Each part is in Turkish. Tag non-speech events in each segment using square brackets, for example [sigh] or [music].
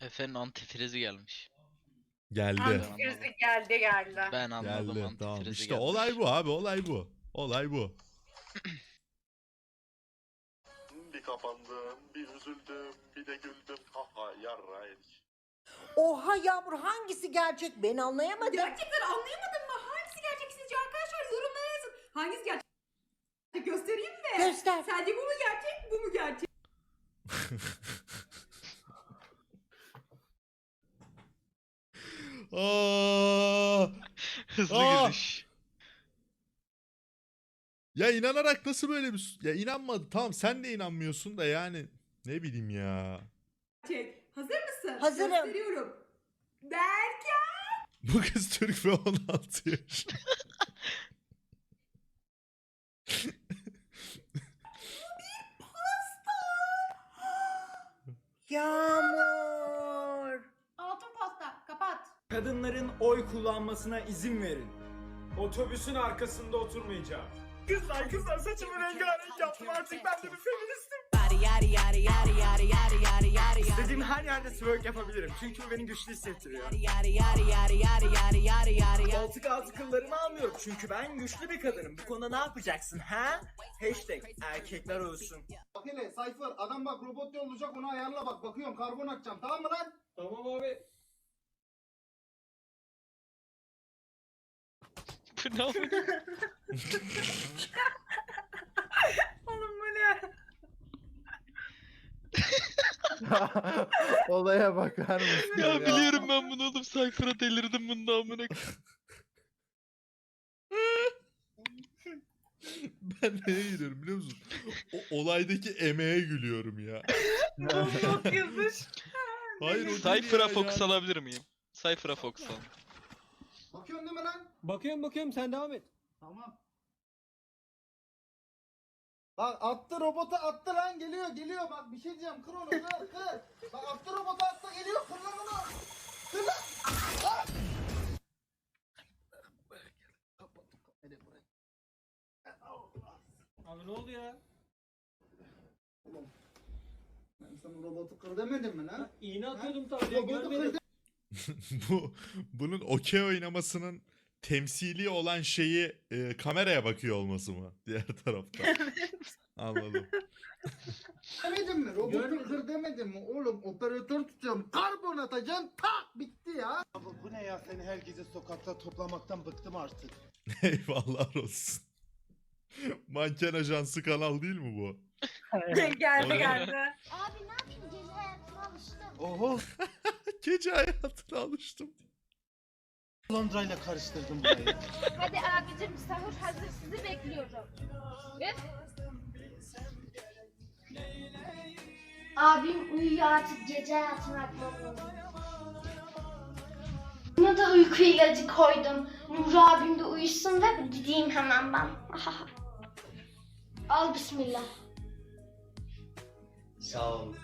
Efe'nin antifrizi gelmiş. Geldi. Antifrizi geldi geldi. Ben anladım Geldi. antifrizi Tamam. İşte gelmiş. olay bu abi. Olay bu. Olay bu. Bir kapandım, bir üzüldüm, bir de güldüm. Ha ha yarra. Oha Yağmur hangisi gerçek ben anlayamadım. Gerçekten anlayamadın mı? Hangisi gerçek sizce arkadaşlar? Yorumlara yazın. Hangisi gerçek? Göstereyim mi? Göster. Sence bu mu gerçek, bu mu gerçek? [laughs] Aa! Hızlı Aa! gidiş. Ya inanarak nasıl böyle bir... Ya inanmadı. Tamam sen de inanmıyorsun da yani. Ne bileyim ya. Gerçek. Hazır mısın? Hazırım. Gösteriyorum. Belki Bu kız Türk ve 16 yaş. Yağmur. Kadınların oy kullanmasına izin verin. Otobüsün arkasında oturmayacağım. Kızlar kızlar saçımı rengarenk yaptım artık ben de bir feministim. İstediğim her yerde twerk yapabilirim çünkü bu beni güçlü hissettiriyor. Koltuk altı kıllarımı almıyorum çünkü ben güçlü bir kadınım. Bu konuda ne yapacaksın ha? Hashtag erkekler olsun. Bak hele Cypher adam bak robot yollayacak onu ayarla bak bakıyorum karbon atacağım tamam mı lan? Tamam abi. Bu [laughs] ne oldu? Oğlum bu ne? [laughs] Olaya bakar mısın? ya biliyorum ben bunu oğlum Cypher'a delirdim bunda amına koyayım. [laughs] Ben neye gülüyorum biliyor musun? O olaydaki emeğe gülüyorum ya. Bulduk yazış. Hayır o değil Cypher'a ya, fokus alabilir miyim? Cypher'a fokus al. Bakıyorsun değil mi lan? Bakıyorum bakıyorum sen devam et. Tamam. Bak attı robotu attı lan geliyor geliyor bak bir şey diyeceğim kır onu kır kır. Bak attı robotu attı geliyor kır lan onu. Kır lan. Ah! Abi ne oldu ya? Ben sana robotu kır demedim mi lan? İğne atıyordum tabii Robotu kır görmedim. [laughs] Bu bunun okey oynamasının temsili olan şeyi e, kameraya bakıyor olması mı? [laughs] Diğer tarafta. Anladım. [laughs] demedim mi? Robotu kır demedim mi? Oğlum operatör tutacağım karbon atacağım tak bitti ya. Bu ne ya seni her gece sokakta toplamaktan bıktım artık. [laughs] Eyvallah olsun. Manken Ajansı kanal değil mi bu? geldi geldi. Abi ne yapayım gece hayatına alıştım. Oho Gece hayatına alıştım. Londra ile karıştırdım burayı. [laughs] Hadi abicim sahur hazır sizi bekliyorum. Ve... Abim uyuyor artık gece hayatına akmam lazım. Buna da uyku ilacı koydum. Nuri abim de uyusun ve gideyim hemen ben. [laughs] Al bismillah. Sağ ol.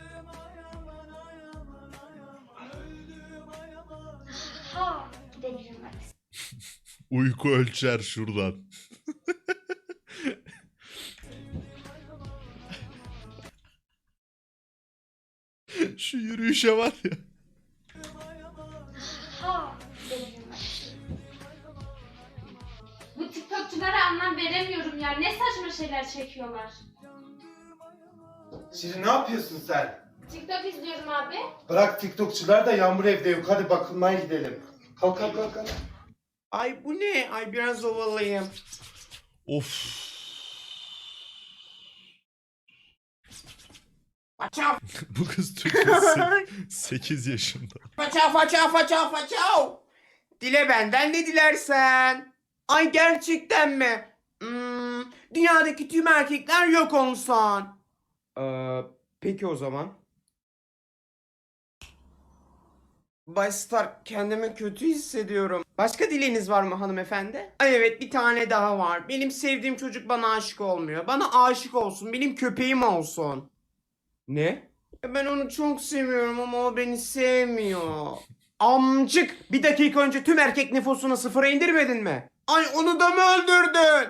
Uyku ölçer şuradan. [laughs] Şu yürüyüşe var ya. Bu tiktokçulara anlam veremiyorum ya. Ne saçma şeyler çekiyorlar. Şirin ne yapıyorsun sen? TikTok izliyorum abi. Bırak TikTokçular da Yağmur evde yok hadi bakılmaya gidelim. Kalk kalk kalk. kalk. Ay bu ne? Ay biraz ovalayayım. Of. Faça [laughs] Bu kız Türkçesi [laughs] 8 yaşında. faça faça faça faça. Dile benden ne dilersen. Ay gerçekten mi? Hmm, dünyadaki tüm erkekler yok olsun. Ee, peki o zaman. Bay Stark kendimi kötü hissediyorum. Başka dileğiniz var mı hanımefendi? Ay evet bir tane daha var. Benim sevdiğim çocuk bana aşık olmuyor. Bana aşık olsun. Benim köpeğim olsun. Ne? E, Ben onu çok seviyorum ama o beni sevmiyor. [laughs] Amcık! Bir dakika önce tüm erkek nüfusunu sıfıra indirmedin mi? Ay onu da mı öldürdün?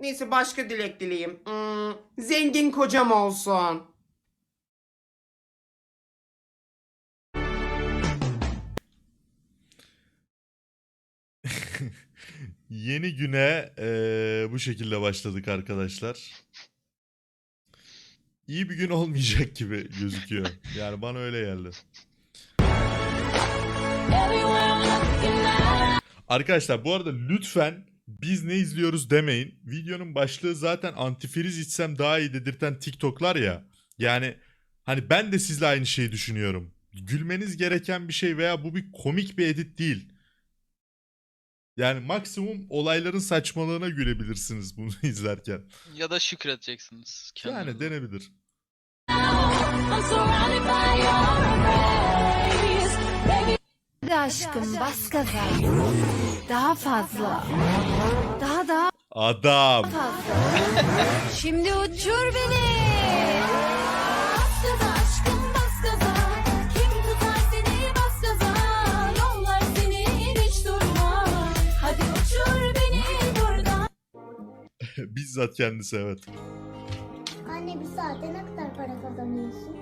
Neyse başka dilek dileyim. Hmm, zengin kocam olsun. Yeni güne eee, bu şekilde başladık arkadaşlar. İyi bir gün olmayacak gibi gözüküyor. Yani bana öyle geldi. Arkadaşlar bu arada lütfen biz ne izliyoruz demeyin. Videonun başlığı zaten antifriz içsem daha iyi dedirten TikTok'lar ya. Yani hani ben de sizle aynı şeyi düşünüyorum. Gülmeniz gereken bir şey veya bu bir komik bir edit değil. Yani maksimum olayların saçmalığına gülebilirsiniz bunu [laughs] izlerken. Ya da şükredeceksiniz. Yani kendinize. denebilir. Hadi aşkım bas gaza. Daha fazla. Daha daha Adam. fazla. Şimdi uçur beni. [laughs] Bizzat kendisi evet. Anne bir saatte ne kadar para kazanıyorsun?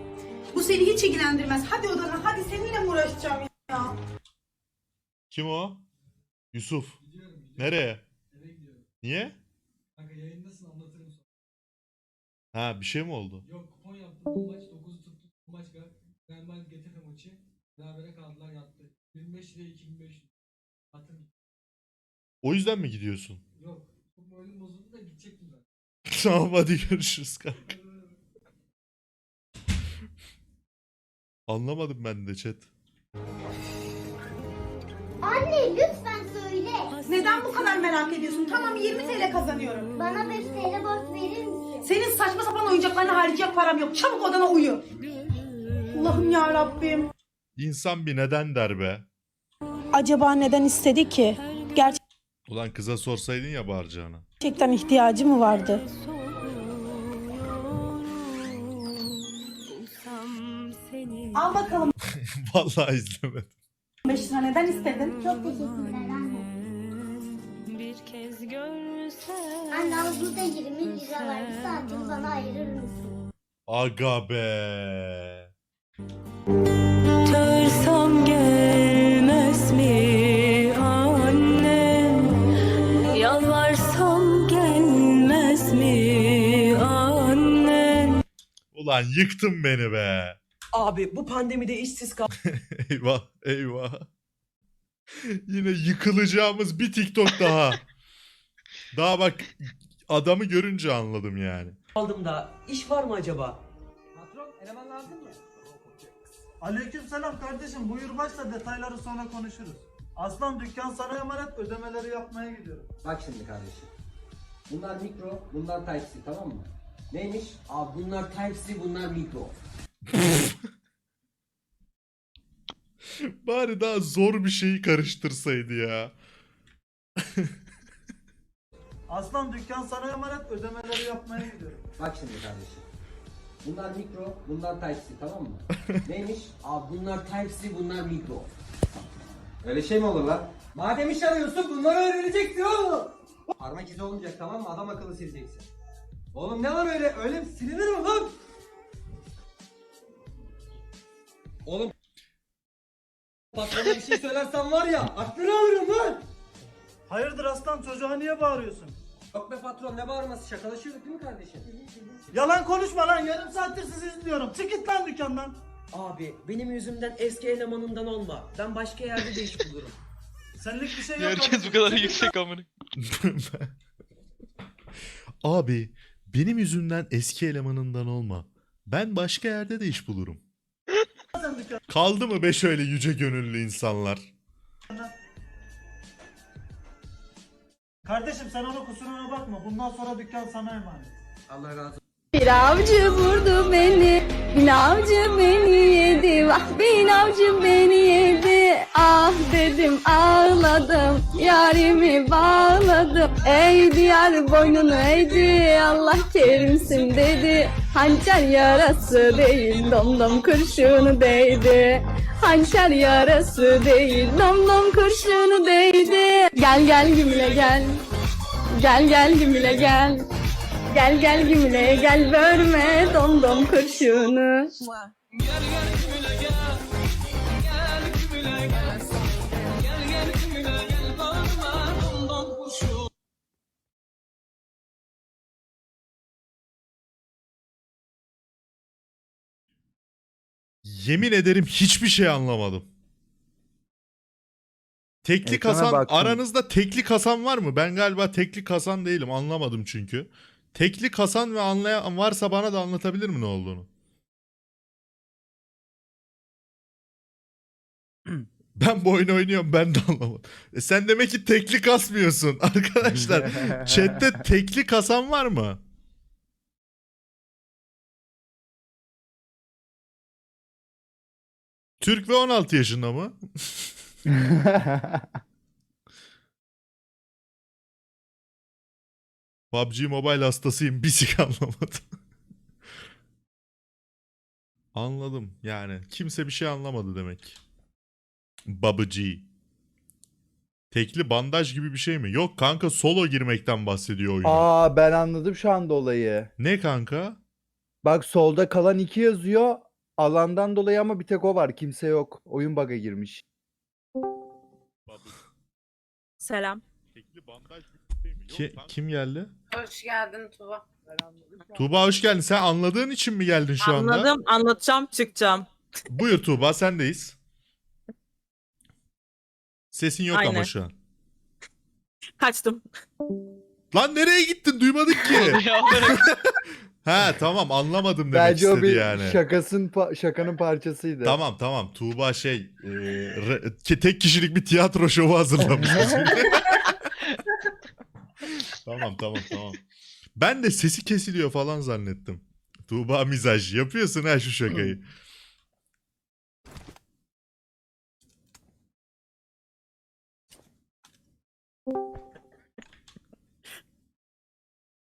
Bu seni hiç ilgilendirmez. Hadi odana hadi seninle mi uğraşacağım ya? Kim o? Yusuf. Nereye? Niye? Kanka yayındasın anlatırım sonra. Ha bir şey mi oldu? Yok kupon yaptım bu maç 9'u tuttum bu maç Real Madrid Getafe maçı. Berabere kaldılar yattı. 25 liraya 2500. Atın. O yüzden mi gidiyorsun? Moralim bozuldu da gidecektim ben. [laughs] tamam hadi görüşürüz kanka. Anlamadım ben de chat. Anne lütfen söyle. Neden bu kadar merak ediyorsun? Tamam 20 TL kazanıyorum. Bana 5 TL borç verir misin? Senin saçma sapan oyuncaklarına harcayacak param yok. Çabuk odana uyu. Allah'ım ya Rabbim. İnsan bir neden der be. Acaba neden istedi ki? Ulan kıza sorsaydın ya bağıracağına. Gerçekten ihtiyacı mı vardı? Al bakalım [laughs] Vallahi izlemedim. 5 lira neden istedin? Çok teşekkürler anne. Anne al burada 20 lira var. Bir saatini bana ayırır mısın? Aga be. Törsam gelmez Ulan yıktın beni be. Abi bu pandemide işsiz kal. [laughs] Eyvah eyvah. Yine yıkılacağımız bir TikTok daha. Daha bak adamı görünce anladım yani. kaldım da iş var mı acaba? Patron eleman lazım mı? Aleyküm selam kardeşim buyur başla detayları sonra konuşuruz. Aslan dükkan sana emanet ödemeleri yapmaya gidiyorum. Bak şimdi kardeşim. Bunlar mikro, bunlar Type-C tamam mı? Neymiş? Abi bunlar Type-C, bunlar mikro. Bari daha zor bir şeyi karıştırsaydı ya. Aslan dükkan sana emanet ödemeleri yapmaya gidiyorum. Bak şimdi kardeşim. Bunlar mikro, bunlar Type-C tamam mı? [laughs] Neymiş? Abi bunlar Type-C, bunlar mikro. Öyle şey mi olur lan? Madem iş arıyorsun bunları öğreneceksin oğlum. Parmak izi olmayacak tamam mı? Adam akıllı sileceksin. Oğlum ne var öyle? Öyle silinir mi lan? Oğlum Patrona bir şey söylersen var ya aklını alırım lan. Hayırdır aslan çocuğa niye bağırıyorsun? Yok be patron ne bağırması şakalaşıyorduk değil mi kardeşim? Yalan konuşma lan yarım saattir sizi izliyorum. Çık git lan dükkandan. Abi benim yüzümden eski elemanından olma. Ben başka yerde de iş bulurum. [laughs] Senlik bir şey yok. Herkes bu kadar yüksek amına. [laughs] Abi benim yüzümden eski elemanından olma. Ben başka yerde de iş bulurum. Kaldı mı be şöyle yüce gönüllü insanlar? Kardeşim sen ona kusuruna bakma. Bundan sonra dükkan sana emanet. Allah razı olsun. Bir avcı vurdu beni, bir avcı beni yedi, vah bir avcı beni yedi. Ah dedim ağladım, yarimi bağladım. Ey diyar boynunu eğdi, Allah kerimsin dedi. Hançer yarası değil, domdom kurşunu değdi. Hançer yarası değil, domdom kurşunu değdi. Gel gel gümle gel, gel gel gümle gel. Gel gel gümle gel verme Yemin ederim hiçbir şey anlamadım. Tekli Ekrana Hasan baktım. aranızda tekli Hasan var mı? Ben galiba tekli Hasan değilim anlamadım çünkü. Tekli Hasan ve anlayan varsa bana da anlatabilir mi ne olduğunu? Ben bu oyunu oynuyorum ben de anlamadım. E sen demek ki tekli kasmıyorsun. [laughs] Arkadaşlar [laughs] chatte tekli kasan var mı? Türk ve 16 yaşında mı? [laughs] PUBG Mobile hastasıyım. Bir sik anlamadım. Anladım yani. Kimse bir şey anlamadı demek. PUBG. Tekli bandaj gibi bir şey mi? Yok kanka solo girmekten bahsediyor oyun. Aa ben anladım şu anda olayı. Ne kanka? Bak solda kalan 2 yazıyor. Alandan dolayı ama bir tek o var. Kimse yok. Oyun bug'a girmiş. Selam. Tekli bandaj gibi bir şey mi? Ki- kim geldi? Hoş geldin Tuba. Tuğba hoş geldin. Sen anladığın için mi geldin şu anda? Anladım. Anlatacağım çıkacağım. Buyur Tuğba sendeyiz. Sesin yok ama Aynen. şu an. Kaçtım. Lan nereye gittin? Duymadık ki. [laughs] Ha tamam anlamadım demek Bence o istedi bir yani. şakasın pa- şakanın parçasıydı. Tamam tamam. Tuğba şey e, re- ke- tek kişilik bir tiyatro şovu hazırlamış. [laughs] [laughs] tamam tamam tamam. Ben de sesi kesiliyor falan zannettim. Tuğba mizaj. Yapıyorsun ha şu şakayı.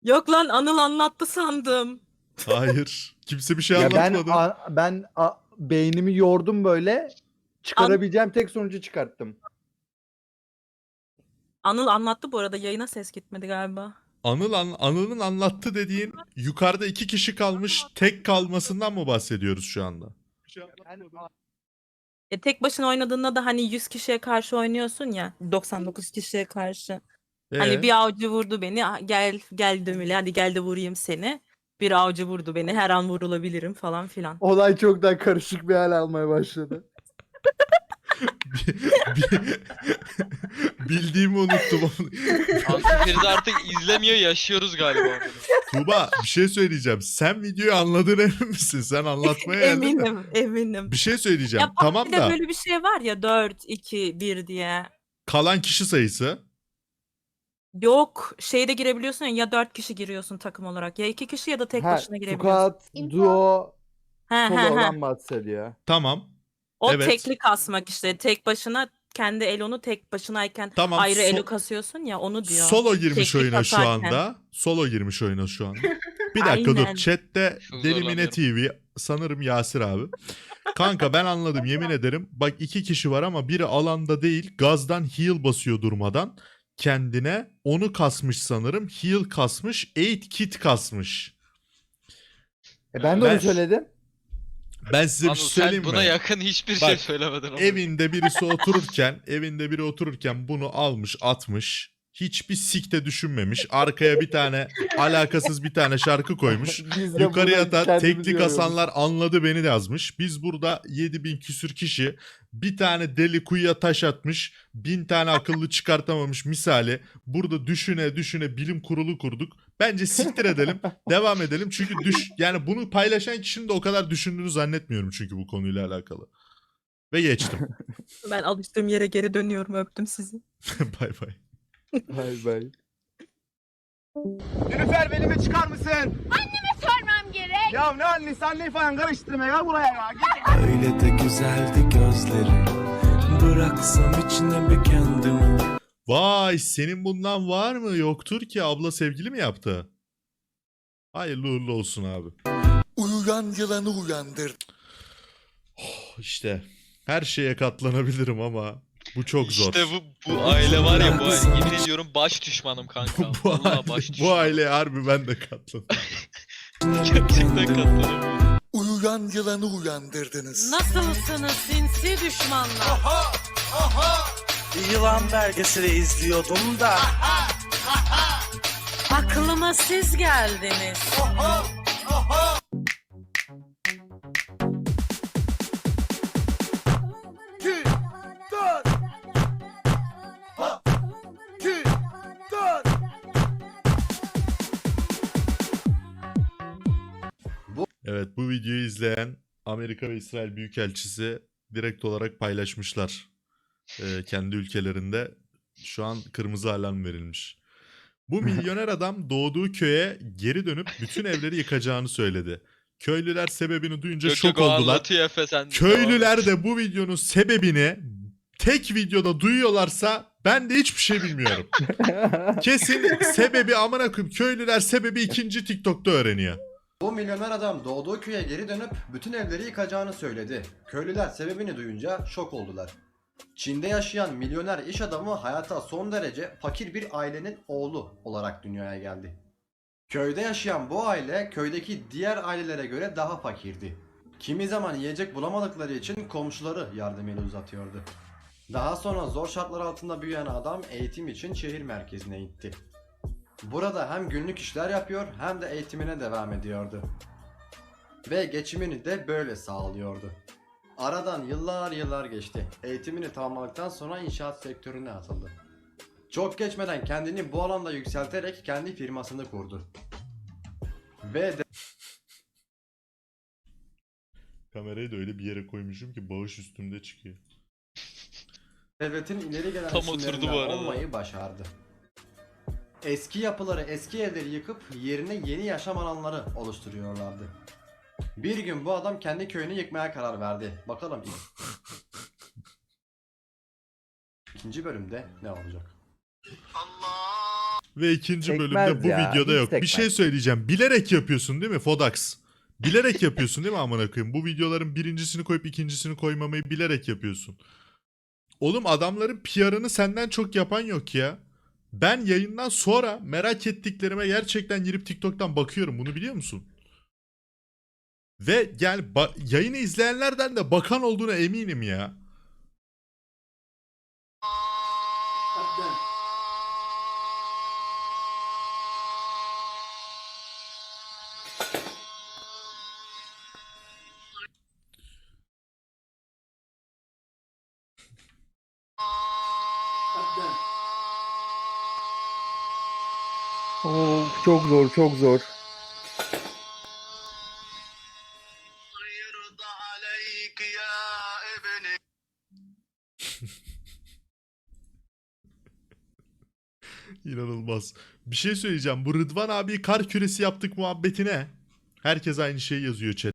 Yok lan Anıl anlattı sandım. Hayır. Kimse bir şey Ya ben anlatmadı. a- ben a- beynimi yordum böyle. Çıkarabileceğim tek sonucu çıkarttım. Anıl anlattı bu arada yayına ses gitmedi galiba. Anıl an- Anıl'ın anlattı dediğin yukarıda iki kişi kalmış tek kalmasından mı bahsediyoruz şu anda? E tek başına oynadığında da hani 100 kişiye karşı oynuyorsun ya 99 kişiye karşı. Ee, Hani bir avcı vurdu beni "Ah, gel gel Dömüle hadi gel de vurayım seni. Bir avcı vurdu beni her an vurulabilirim falan filan. Olay çok daha karışık bir hal almaya başladı. [laughs] [laughs] bi- bildiğimi unuttum. [laughs] Antifriz artık izlemiyor yaşıyoruz galiba. Tuğba bir şey söyleyeceğim. Sen videoyu anladın emin misin? Sen anlatmaya geldin de. eminim eminim. Bir şey söyleyeceğim. Ya tamam da böyle bir şey var ya 4 2 1 diye. kalan kişi sayısı Yok şeyde girebiliyorsun ya ya 4 kişi giriyorsun takım olarak ya 2 kişi ya da tek Ha, başına girebiliyorsun. Squad, duo, He he he. olan bahsediyor. tamam. O Evet. tekli kasmak işte. Tek başına kendi elonu tek başınayken Tamam. ayrı so- elo kasıyorsun ya onu diyor. Solo girmiş Tekli oyuna şu anda. Solo girmiş oyuna şu anda. [laughs] Bir dakika dur. Aynen. Chat'te Çok Delimine TV sanırım Yasir abi. Kanka ben anladım yemin ederim. Bak iki kişi var ama biri alanda değil. Gazdan heal basıyor durmadan. Kendine onu kasmış sanırım. Heal kasmış. 8 kit kasmış. E ben de Ben- onu söyledim. Ben size Anıl bir şey sen söyleyeyim buna mi? yakın hiçbir Bak, şey söylemedin. ama. Evinde birisi otururken, evinde biri otururken bunu almış, atmış. Hiçbir sikte düşünmemiş. Arkaya bir tane alakasız bir tane şarkı koymuş. [laughs] Yukarıya tekli yoruyoruz. kasanlar anladı beni de yazmış. Biz burada 7000 küsür kişi bir tane deli kuyuya taş atmış. Bin tane akıllı çıkartamamış misali. Burada düşüne düşüne bilim kurulu kurduk. Bence siktir edelim. [laughs] devam edelim. Çünkü düş yani bunu paylaşan kişinin de o kadar düşündüğünü zannetmiyorum çünkü bu konuyla alakalı. Ve geçtim. Ben alıştığım yere geri dönüyorum öptüm sizi. [laughs] bay bay. Bay bay. Nilüfer belimi çıkar mısın? Anneme sormam gerek. Ya ne annesi anneyi falan karıştırma ya buraya ya. Öyle de güzeldi gözleri. Bıraksam içine bir kendimi. Vay senin bundan var mı? Yoktur ki abla sevgili mi yaptı? Hayırlı uğurlu olsun abi. Uyuyan yılanı uyandır. İşte her şeye katlanabilirim ama bu çok zor. İşte bu, bu aile var ya bu aile. Yemin ediyorum baş düşmanım kanka. [laughs] bu, Vallahi aile, baş bu düşmanım. aileye harbi ben de katlanırım. [laughs] Gerçekten katlanamıyorum. Uyuyan yılanı uyandırdınız. Nasılsınız sinsi düşmanlar? Yılan belgeseli izliyordum da. Aklıma siz geldiniz. Videoyu izleyen Amerika ve İsrail Büyükelçisi direkt olarak paylaşmışlar. Ee, kendi ülkelerinde şu an kırmızı alarm verilmiş. Bu milyoner adam doğduğu köye geri dönüp bütün evleri yıkacağını söyledi. Köylüler sebebini duyunca Yok şok yok o oldular. anlatıyor Efe sen. Köylüler de bu videonun sebebini tek videoda duyuyorlarsa ben de hiçbir şey bilmiyorum. [laughs] Kesin sebebi amına koyayım köylüler sebebi ikinci TikTok'ta öğreniyor. Bu milyoner adam doğduğu köye geri dönüp bütün evleri yıkacağını söyledi. Köylüler sebebini duyunca şok oldular. Çin'de yaşayan milyoner iş adamı hayata son derece fakir bir ailenin oğlu olarak dünyaya geldi. Köyde yaşayan bu aile köydeki diğer ailelere göre daha fakirdi. Kimi zaman yiyecek bulamadıkları için komşuları yardım eli uzatıyordu. Daha sonra zor şartlar altında büyüyen adam eğitim için şehir merkezine gitti. Burada hem günlük işler yapıyor hem de eğitimine devam ediyordu. Ve geçimini de böyle sağlıyordu. Aradan yıllar yıllar geçti. Eğitimini tamamladıktan sonra inşaat sektörüne atıldı. Çok geçmeden kendini bu alanda yükselterek kendi firmasını kurdu. Ve Kamerayı da öyle bir yere koymuşum ki bağış üstümde çıkıyor. devletin ileri gelen Tam oturdu isimlerinden bu arada. olmayı başardı. Eski yapıları, eski evleri yıkıp yerine yeni yaşam alanları oluşturuyorlardı. Bir gün bu adam kendi köyünü yıkmaya karar verdi. Bakalım ikinci bölümde ne olacak? Ve ikinci Sekmez bölümde bu ya, videoda hiç yok. Bir sekmez. şey söyleyeceğim. Bilerek yapıyorsun değil mi Fodax? Bilerek yapıyorsun değil mi amına koyayım? Bu videoların birincisini koyup ikincisini koymamayı bilerek yapıyorsun. Oğlum adamların PR'ını senden çok yapan yok ya. Ben yayından sonra merak ettiklerime gerçekten girip TikTok'tan bakıyorum. Bunu biliyor musun? Ve yani yayını izleyenlerden de bakan olduğuna eminim ya. Çok zor çok zor. [laughs] İnanılmaz. Bir şey söyleyeceğim. Bu Rıdvan abi kar küresi yaptık muhabbetine. Herkes aynı şeyi yazıyor chat.